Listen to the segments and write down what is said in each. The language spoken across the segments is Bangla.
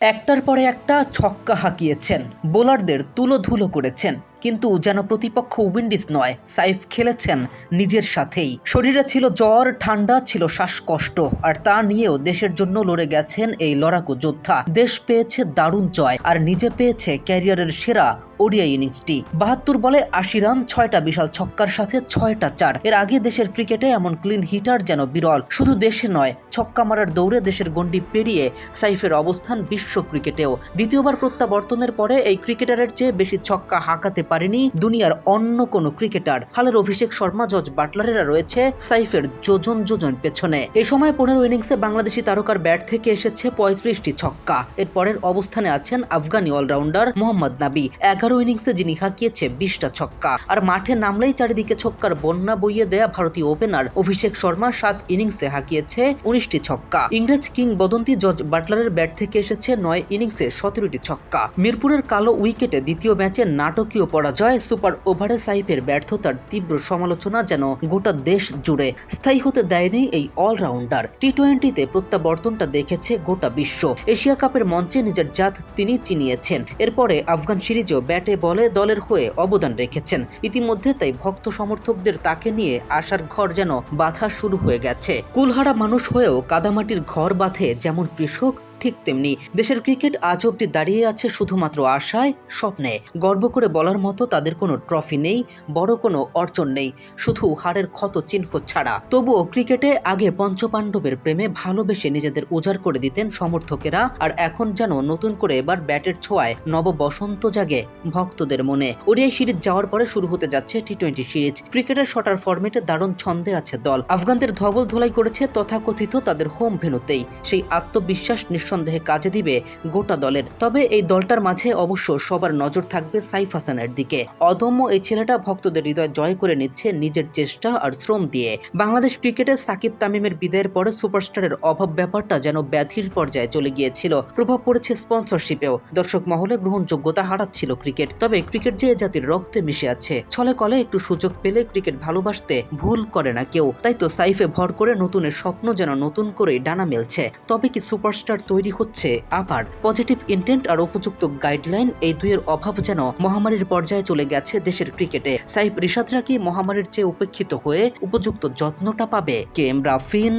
একটার পরে একটা ছক্কা হাঁকিয়েছেন। বোলারদের তুলোধুলো করেছেন। কিন্তু যেন প্রতিপক্ষ উইন্ডিজ নয়, সাইফ খেলেছেন নিজের সাথেই। শরীরে ছিল জ্বর, ঠান্ডা, ছিল শ্বাসকষ্ট। আর তা নিয়েও দেশের জন্য লড়ে গেছেন এই লড়াকু যোদ্ধা। দেশ পেয়েছে দারুণ জয়, আর নিজে পেয়েছে ক্যারিয়ারের সেরা ওডিআই ইনিংসটি। বাহাত্তর বলে আশি রান, ছয়টা বিশাল ছক্কার সাথে ছয়টা চার। এর আগে দেশের ক্রিকেটে এমন ক্লিন হিটার যেন বিরল। শুধু দেশে নয়, ছক্কা মারার দৌড়ে দেশের গণ্ডি পেরিয়ে সাইফের অবস্থান বিশ্ব ক্রিকেটেও। দ্বিতীয়বার প্রত্যাবর্তনের পরে এই ক্রিকেটারের চেয়ে বেশি ছক্কা হাঁকাতে পারেনি দুনিয়ার অন্য কোনো ক্রিকেটার। হালের অভিষেক শর্মা জজ বাটলারেরা রয়েছে সাইফের যোজন যোজন পেছনে। এই সময় পনেরো ইনিংসে বাংলাদেশি তারকার ব্যাট থেকে এসেছে পঁয়ত্রিশটি ছক্কা। এর পরের অবস্থানে আছেন আফগানি অলরাউন্ডার মোহাম্মদ নাবি। এগারো ইনিংসে যিনি হাঁকিয়েছে বিশটা ছক্কা। আর মাঠে নামলেই চারিদিকে ছক্কার বন্যা বইয়ে দেয়া ভারতীয় ওপেনার অভিষেক শর্মা সাত ইনিংসে হাঁকিয়েছে উনিশটি ছক্কা। ইংরেজ কিং বদন্তি জর্জ বাটলারের ব্যাট থেকে এসেছে নয় ইনিংসে সতেরোটি ছক্কা। মিরপুরের কালো উইকেটে দ্বিতীয় ম্যাচে নাটকীয় পরাজয়, সুপার ওভারে সাইফের ব্যর্থতার তীব্র সমালোচনা যেন গোটা দেশ জুড়ে। স্থায়ী হতে দেয়নি এই অলরাউন্ডার টি টোয়েন্টিতে প্রত্যাবর্তনটা দেখেছে গোটা বিশ্ব। এশিয়া কাপের মঞ্চে নিজের জাত তিনি চিনিয়েছেন। এরপরে আফগান সিরিজেও ব্যাটে বলে দলের হয়ে অবদান রেখেছেন। ইতিমধ্যে তাই ভক্ত সমর্থকদের তাকে নিয়ে আসার ঘর যেন বাঁধা শুরু হয়ে গেছে। কুলহারা মানুষ হয়েও কাদামাটির ঘর বাঁধে যেমন কৃষক ঠিক তেমনি দেশের ক্রিকেট আজ অব্দি দাঁড়িয়ে আছে শুধুমাত্র আশায়, স্বপ্নে। গর্ব করে বলার মতো তাদের কোনো ট্রফি নেই, বড় কোনো অর্জন নেই, শুধু হারের ক্ষত চিহ্ন ছাড়া। তবুও ক্রিকেটে আগে পঞ্চপাণ্ডবের প্রেমে ভালোবেসে নিজেদের উজাড় করে দিতেন সমর্থকেরা, আর এখন যেন নতুন করে এবার ব্যাটের ছোঁয়ায় নব বসন্ত জাগে ভক্তদের মনে। ওডিআই সিরিজ যাওয়ার পরে শুরু হতে যাচ্ছে টি টোয়েন্টি সিরিজ। ক্রিকেটের শটার ফরম্যাটে দারুণ ছন্দে আছে দল। আফগানদের ধবল ধোলাই করেছে তথাকথিত তাদের হোম ভেনুতেই। সেই আত্মবিশ্বাস নিঃসন্দেহে কাজে দিবে গোটা দলের। তবে এই দলটার মাঝে অবশ্য সবার নজর থাকবে সাইফ হাসানের দিকে। অদম্য এই ছেলেটা ভক্তদের হৃদয় জয় করে নিচ্ছে নিজের চেষ্টা আর শ্রম দিয়ে। বাংলাদেশ ক্রিকেটে সাকিব তামিমের বিদায়ের পরে সুপারস্টারের অভাব ব্যাপারটা যেন ব্যাধির পর্যায়ে চলে গিয়েছিল। প্রভাব পড়েছে স্পন্সরশিপেও। দর্শক মহলে গ্রহণযোগ্যতা হারাচ্ছিল ক্রিকেট। তবে ক্রিকেট যে জাতির রক্তে মিশে আছে, ছলে কলে একটু সুযোগ পেলে ক্রিকেট ভালোবাসতে ভুল করে না কেউ। তাই তো সাইফে ভর করে নতুনের স্বপ্ন যেন নতুন করে ডানা মেলছে। তবে কি সুপারস্টার তৈরি হচ্ছে। আবার পজিটিভ ইন্টেন্ট আর উপযুক্ত গাইডলাইন এই দুইয়ের অভাব যেন মহামারীর পর্যায়ে চলে গেছে দেশের ক্রিকেটে। সাইফ রিশাদরা কি মহামারীর চেয়ে উপেক্ষিত হয়ে উপযুক্ত যত্নটা পাবে। কে এম রাফিন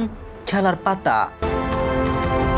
খেলার পাতা।